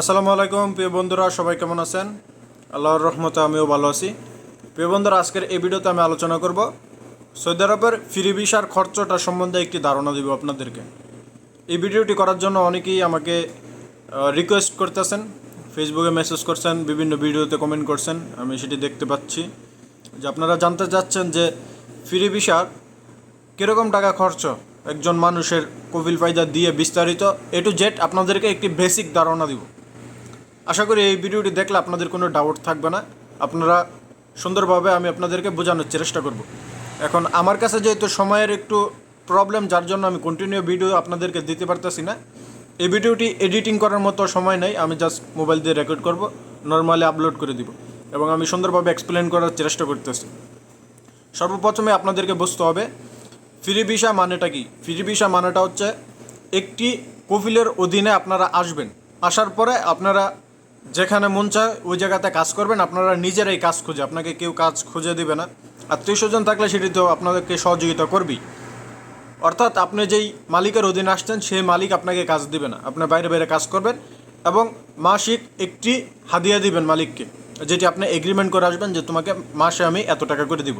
আসসালামু আলাইকুম, প্রিয় বন্ধুরা, সবাই কেমন আছেন? আল্লাহর রহমতে আমিও ভালো আছি। প্রিয় বন্ধুরা, আজকের এই ভিডিওতে আমি আলোচনা করব সৌদি আরবের ফ্রি ভিসার খরচটা সম্বন্ধে একটি ধারণা দিব আপনাদেরকে। এই ভিডিওটি করার জন্য অনেকেই আমাকে রিকোয়েস্ট করতেছেন ফেসবুকে মেসেজ করছেন, বিভিন্ন ভিডিওতে কমেন্ট করছেন, আমি সেটি দেখতে পাচ্ছি। যে আপনারা জানতে চাচ্ছেন যে ফ্রি ভিসার কীরকম টাকা খরচ একজন মানুষের কোভিল ফায়দা দিয়ে বিস্তারিত এ টু জেড আপনাদেরকে একটি বেসিক ধারণা দিব। আশা করি এই ভিডিওটি দেখলে আপনাদের কোনো ডাউট থাকবে না। আপনারা সুন্দরভাবে আমি আপনাদেরকে বোঝানোর চেষ্টা করব। এখন আমার কাছে যেহেতু সময়ের একটু প্রবলেম যার জন্য আমি কন্টিনিউ ভিডিও আপনাদেরকে দিতে পারতেছি না। এই ভিডিওটি এডিটিং করার মতো সময় নেই, আমি জাস্ট মোবাইল দিয়ে রেকর্ড করব নর্মালি আপলোড করে দিব এবং আমি সুন্দরভাবে এক্সপ্লেন করার চেষ্টা করতেছি। সর্বপ্রথমে আপনাদেরকে বুঝতে হবে ফ্রি ভিসা মানেটা কি? ফ্রি ভিসা মানেটা হচ্ছে একটি কফিলের অধীনে আপনারা আসবেন। আসার পরে আপনারা যেখানে মন চায়, ওই জায়গাতে কাজ করবেন। আপনারা নিজেরাই কাজ খুঁজে, আপনাকে কেউ কাজ খুঁজে দিবে না। আর আত্মীয় স্বজন থাকলে সেটি তো আপনাদেরকে সহযোগিতা করবেই। অর্থাৎ আপনি যেই মালিকের অধীনে আসছেন সেই মালিক আপনাকে কাজ দিবে না। আপনি বাইরে বাইরে কাজ করবেন এবং মাসিক একটি হাদিয়া দিবেন মালিককে, যেটি আপনি এগ্রিমেন্ট করে আসবেন যে তোমাকে মাসে আমি এত টাকা করে দিব।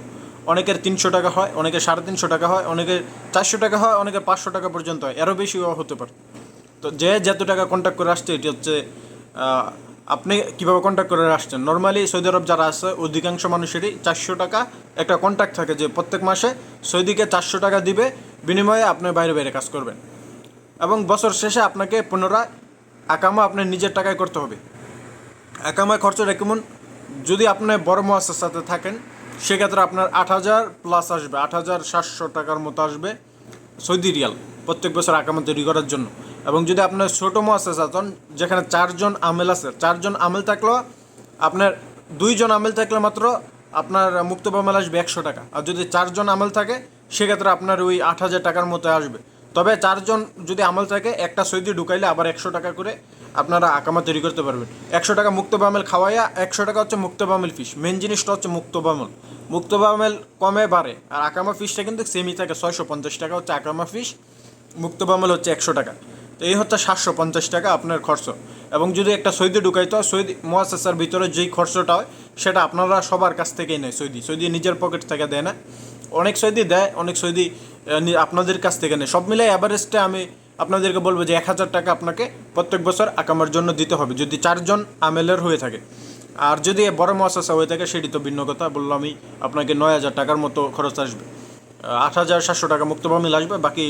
অনেকের তিনশো টাকা হয় অনেকের সাড়ে তিনশো টাকা হয় অনেকের চারশো টাকা হয় অনেকের পাঁচশো টাকা পর্যন্ত হয়। এরও বেশিও হতে পারে। তো যে যত টাকা কন্ট্যাক্ট করে আসছে, এটি হচ্ছে আপনি কীভাবে কন্ট্যাক্ট করে আসছেন? নর্মালি সৌদি আরব যারা আছে, অধিকাংশ মানুষেরই চারশো টাকা একটা কন্ট্যাক্ট থাকে যে প্রত্যেক মাসে সৌদিকে চারশো টাকা দিবে, বিনিময়ে আপনি বাইরে বাইরে কাজ করবেন। এবং বছর শেষে আপনাকে পুনরায় আকামা আপনার নিজের টাকায় করতে হবে। একামায় খরচটা কেমন যদি আপনি বড় মহাসের সাথে থাকেন, সেক্ষেত্রে আপনার আট হাজার প্লাস আসবে, আট হাজার সাতশো টাকার মতো আসবে সৌদি রিয়াল প্রত্যেক বছর আকামা তৈরি করার জন্য। এবং যদি আপনার ছোটো মহাসেস আছেন যেখানে চারজন আমেল আছে, চারজন আমেল থাকলেও আপনার দুইজন আমেল থাকলে মাত্র আপনার মুক্ত বামেল আসবে একশো টাকা। আর যদি চারজন আমেল থাকে, সেক্ষেত্রে আপনার ওই আট হাজার টাকার মতো আসবে। তবে চারজন যদি আমল থাকে, একটা সৌদি ঢুকাইলে আবার একশো টাকা করে আপনারা আকামা তৈরি করতে পারবেন। একশো টাকা মুক্ত বামেল খাওয়াইয়া, একশো টাকা হচ্ছে মুক্ত বামেল ফিস মেন জিনিসটা হচ্ছে মুক্ত বামেল। মুক্ত বামেল কমে বাড়ে, আর আকামা ফিসটা কিন্তু সেমই থাকে, ছয়শো পঞ্চাশ টাকা হচ্ছে আকামা ফিস মুক্ত বামেল হচ্ছে একশো টাকা। তো এই হচ্ছে সাতশো পঞ্চাশ টাকা আপনার খরচ। এবং যদি একটা সৌদি ঢুকাইতে হয় সৌদি মহাসাসার ভিতরে যেই খরচটা হয়, সেটা আপনারা সবার কাছ থেকেই নেয় সৌদি। সৌদি নিজের পকেট থেকে দেয় না। অনেক সৌদি দেয়, অনেক সৌদি আপনাদের কাছ থেকে নেয়। সব মিলে অ্যাভারেজটা আমি আপনাদেরকে বলব যে এক হাজার টাকা আপনাকে প্রত্যেক বছর আকামার জন্য দিতে হবে, যদি চারজন আমেলের হয়ে থাকে। আর যদি বড় মহাসাসা হয়ে থাকে, সেটি তো ভিন্ন কথা। বললাম আমি আপনাকে নয় হাজার টাকার মতো খরচ আসবে। আট হাজার সাতশো টাকা মুক্ত বামিল আসবে বাকি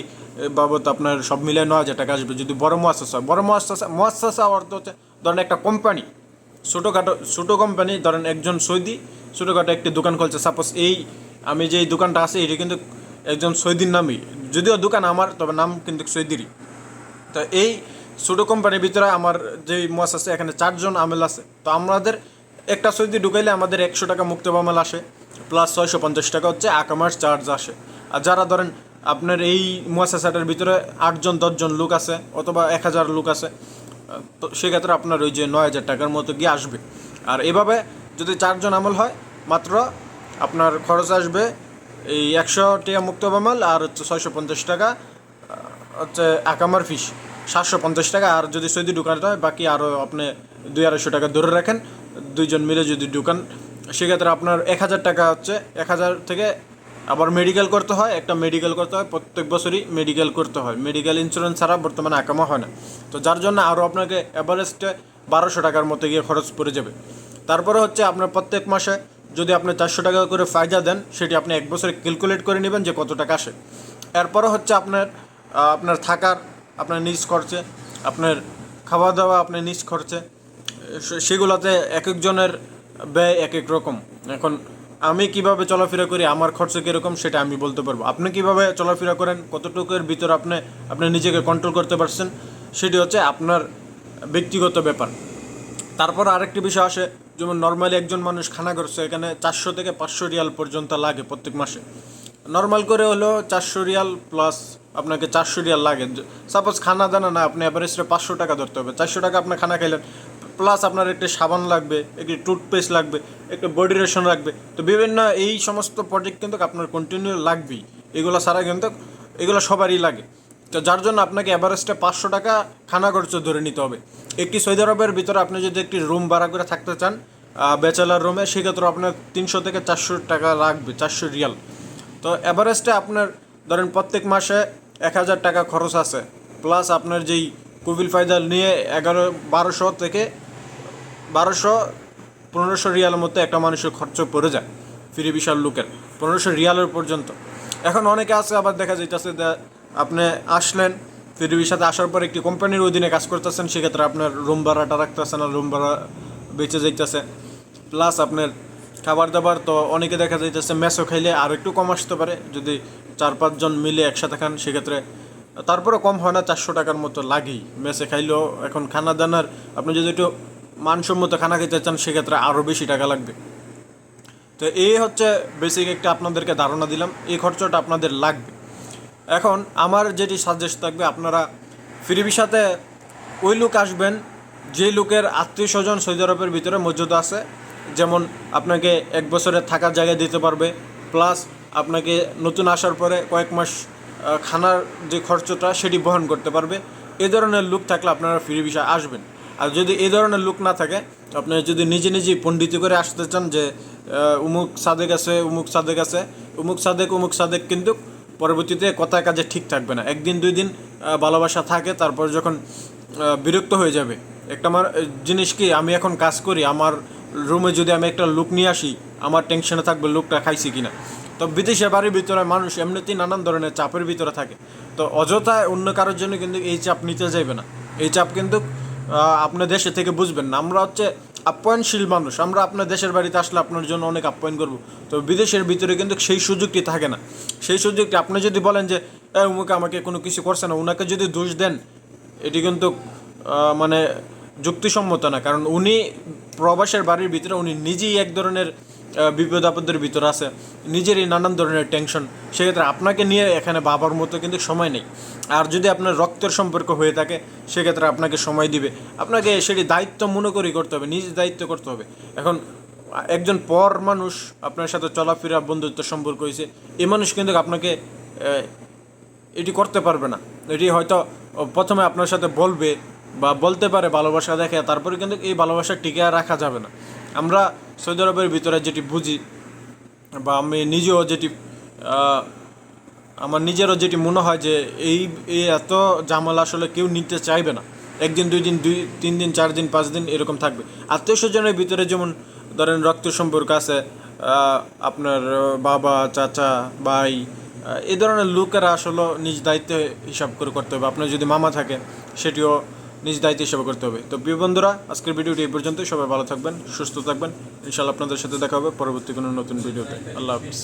বাবদ আপনার সব মিলে নয় হাজার টাকা আসবে। যদি বড় মহাসাসা বড় মহাসাসা মহাসাসা অর্থ হচ্ছে, ধরেন একটা কোম্পানি, ছোটোখাটো, ছোটো কোম্পানি, ধরেন একজন সৌদি, ছোটোখাটো একটি দোকান খুলছে। সাপোজ এই, আমি যেই দোকানটা আছে, এটি কিন্তু একজন সৌদির নামই। যদিও দোকান আমার, তবে নাম কিন্তু সৌদিরই। তো এই ছোটো কোম্পানির ভিতরে আমার যে মাস এখানে চারজন আমেল আছে। তো আমাদের, একটা সৌদি ঢুকাইলে আমাদের একশো টাকা মুক্ত বামেল আসে। প্লাস ছয়শো পঞ্চাশ টাকা হচ্ছে আকামার চার্জ আসে। আর যারা ধরেন আপনার এই মুয়াসাসাটার ভিতরে আটজন, দশজন লোক আছে অথবা এক হাজার লোক আছে, তো সেক্ষেত্রে আপনার ওই যে নয় হাজার টাকার মতো গিয়ে আসবে। আর এভাবে যদি চারজন আমল হয়, মাত্র আপনার খরচ আসবে এই একশো টাকা মুক্ত বামাল আর হচ্ছে ছয়শো পঞ্চাশ টাকা হচ্ছে আকামার ফিস সাতশো পঞ্চাশ টাকা আর যদি সৌদি ঢুকাতে হয়, বাকি আরও আপনি দুই আড়াইশো টাকা ধরে রাখেন। দুইজন মিলে যদি ঢুকান সেক্ষেত্রে আপনার এক হাজার টাকা হচ্ছে, এক হাজার থেকে আবার মেডিকেল করতে হয়, একটা মেডিকেল করতে হয়, প্রত্যেক বছরই মেডিকেল করতে হয়। মেডিকেল ইন্স্যুরেন্স ছাড়া বর্তমানে আকামা হয় না। তো যার জন্য আরও আপনাকে অ্যাভারেস্টে বারোশো টাকার মতো গিয়ে খরচ পড়ে যাবে। তারপরে হচ্ছে আপনার প্রত্যেক মাসে যদি আপনি চারশো টাকা করে ফায়দা দেন, সেটি আপনি এক বছরে ক্যালকুলেট করে নেবেন যে কত টাকা আসে। এরপরে হচ্ছে আপনার আপনার থাকার, আপনার নিজ খরচে, আপনার খাওয়া দাওয়া আপনার নিজ খরচে সেগুলোতে এক একজনের ব্যয় এক এক রকম। এখন আমি কীভাবে চলাফেরা করি, আমার খরচ কীরকম, সেটা আমি বলতে পারব। আপনি কীভাবে চলাফেরা করেন, কতটুকুর ভিতর আপনি আপনি নিজেকে কন্ট্রোল করতে পারছেন, সেটি হচ্ছে আপনার ব্যক্তিগত ব্যাপার। তারপর আরেকটি বিষয় আসে, যেমন নর্মালি একজন মানুষ খানা করছে, এখানে চারশো থেকে পাঁচশো রিয়াল পর্যন্ত লাগে প্রত্যেক মাসে। নর্মাল করে হলো চারশো রিয়াল প্লাস আপনাকে চারশো রিয়াল লাগে। সাপোজ খানা দানা না, আপনি অ্যাভারেজে পাঁচশো টাকা ধরতে হবে। চারশো টাকা আপনি খানা খাইলেন প্লাস আপনার একটি সাবান লাগবে, একটি টুথপেস্ট লাগবে, একটা বডি রেশন লাগবে। তো বিভিন্ন এই সমস্ত প্রজেক্ট কিন্তু আপনার কন্টিনিউ লাগবেই। এগুলো ছাড়া কিন্তু, এগুলো সবারই লাগে। তো যার জন্য আপনাকে এভারেস্টে পাঁচশো টাকা খানা খরচ ধরে নিতে হবে। একটি সৌদি আরবের ভিতরে আপনি যদি একটি রুম ভাড়া করে থাকতে চান ব্যাচেলার রুমে সেক্ষেত্রে আপনার তিনশো থেকে চারশো টাকা লাগবে, চারশো রিয়াল। তো এভারেস্টে আপনার, ধরেন প্রত্যেক মাসে এক হাজার টাকা খরচ আছে। প্লাস আপনার যেই কুবিল ফায়দাল নিয়ে এগারো, বারোশো থেকে বারোশো, পনেরোশো রিয়ালের মতো একটা মানুষের খরচ পড়ে যায়, ফ্রি বিশাল লুকের। পনেরোশো রিয়ালের পর্যন্ত। এখন অনেকে আছে, আবার দেখা যাইতেছে আপনি আসলেন ফ্রি বিশাতে আসার পর একটি কোম্পানির অধীনে কাজ করতেছেন, সেক্ষেত্রে আপনার রুম ভাড়াটা রাখতেছে না রুম ভাড়া বেঁচে যাইতেছে। প্লাস আপনার খাবার দাবার তো অনেকে দেখা যাইতেছে মেসও খাইলে আর একটু কম আসতে পারে, যদি চার পাঁচজন মিলে একসাথে খান, সেক্ষেত্রে তারপরে কম হয় না, চারশো টাকার মতো লাগেই। মেসে খাইলেও এখন খানা দানার আপনি যদি একটু মানসম্মত খানা খেতে চান, সেক্ষেত্রে আরও বেশি টাকা লাগবে। তো এই হচ্ছে বেসিক একটা আপনাদেরকে ধারণা দিলাম, এই খরচটা আপনাদের লাগবে। এখন আমার যেটি সাজেস্ট থাকবে, আপনারা ফ্রি ভিসাতে ওই লোক আসবেন, যে লোকের আত্মীয় স্বজন সৌদি আরবের ভিতরে মজুদ আছে। যেমন আপনাকে এক বছরের থাকার জায়গা দিতে পারবে প্লাস আপনাকে নতুন আসার পরে কয়েক মাস খানার যে খরচটা, সেটি বহন করতে পারবে। এ ধরনের লোক থাকলে আপনারা ফ্রি ভিসা আসবেন। আর যদি এই ধরনের লোক না থাকে, আপনি যদি নিজে নিজেই পণ্ডিত করে আসতে চান যে উমুক সাদেক আছে, উমুক সাদেক আছে, উমুক সাদেক উমুক সাদেক কিন্তু পরবর্তীতে কথা কাজে ঠিক থাকবে না। একদিন, দুই দিন ভালোবাসা থাকে, তারপর যখন বিরক্ত হয়ে যাবে। একটা আমার জিনিস কি, আমি এখন কাজ করি, আমার রুমে যদি আমি একটা লুক নিয়ে আসি, আমার টেনশনে থাকবে লুকটা খাইছি কিনা। তো বিদেশে বাড়ির ভিতরে মানুষ এমনিতেই নানান ধরনের চাপের ভিতরে থাকে। তো অযথায় অন্য কারোর জন্য কিন্তু এই চাপ নিতে যাইবে না। এই চাপ কিন্তু আপনার দেশে থেকে বুঝবেন না। আমরা হচ্ছে আপ্যায়নশীল মানুষ। আমরা আপনার দেশের বাড়িতে আসলে আপনার জন্য অনেক আপ্যায়ন করব। তো বিদেশের ভিতরে কিন্তু সেই সুযোগটি থাকে না। সেই সুযোগটি আপনি যদি বলেন যে এ উমুকে আমাকে কোনো কিছু করছে না ওনাকে যদি দোষ দেন, এটি কিন্তু মানে যুক্তিসম্মত না। কারণ উনি প্রবাসের বাড়ির ভিতরে, উনি নিজেই এক ধরনের বিপদ আপদের ভিতরে আছে। নিজেরই নানান ধরনের টেনশন সেক্ষেত্রে আপনাকে নিয়ে এখানে বাবার মতো কিন্তু সময় নেই। আর যদি আপনার রক্তের সম্পর্ক হয়ে থাকে, সেক্ষেত্রে আপনাকে সময় দিবে। আপনাকে সেটি দায়িত্ব মনে করেই করতে হবে, নিজ দায়িত্ব করতে হবে। এখন, একজন পর মানুষ, আপনার সাথে চলাফেরা, বন্ধুত্ব সম্পর্ক হয়েছে এই মানুষ কিন্তু আপনাকে এটি করতে পারবে না। এটি হয়তো প্রথমে আপনার সাথে বলবে বা বলতে পারে ভালোবাসা দেখে তারপরে কিন্তু এই ভালোবাসা টিকে রাখা যাবে না। আমরা সৌদি আরবের ভিতরে যেটি বুঝি, বা আমি নিজেও যেটি আমার নিজেরও যেটি মনে হয় যে এই এই এত জামাল আসলে কেউ নিতে চাইবে না। একদিন, দুই দিন, দুই, তিন দিন, চার দিন, পাঁচ দিন এরকম থাকবে। আত্মীয় স্বজনের ভিতরে যেমন ধরেন রক্ত সম্পর্ক আছে আপনার বাবা, চাচা, ভাই এ ধরনের লোকেরা আসলে নিজ দায়িত্ব হিসাব করে করতে হবে। আপনার যদি মামা থাকে, সেটিও নিজ দায়িত্বে সেবা করতে হবে। তো প্রিয় বন্ধুরা, আজকের ভিডিওটি এই পর্যন্ত। সবাই ভালো থাকবেন, সুস্থ থাকবেন। ইনশাল্লাহ আপনাদের সাথে দেখা হবে পরবর্তী কোনো নতুন ভিডিওতে। আল্লাহ হাফিজ।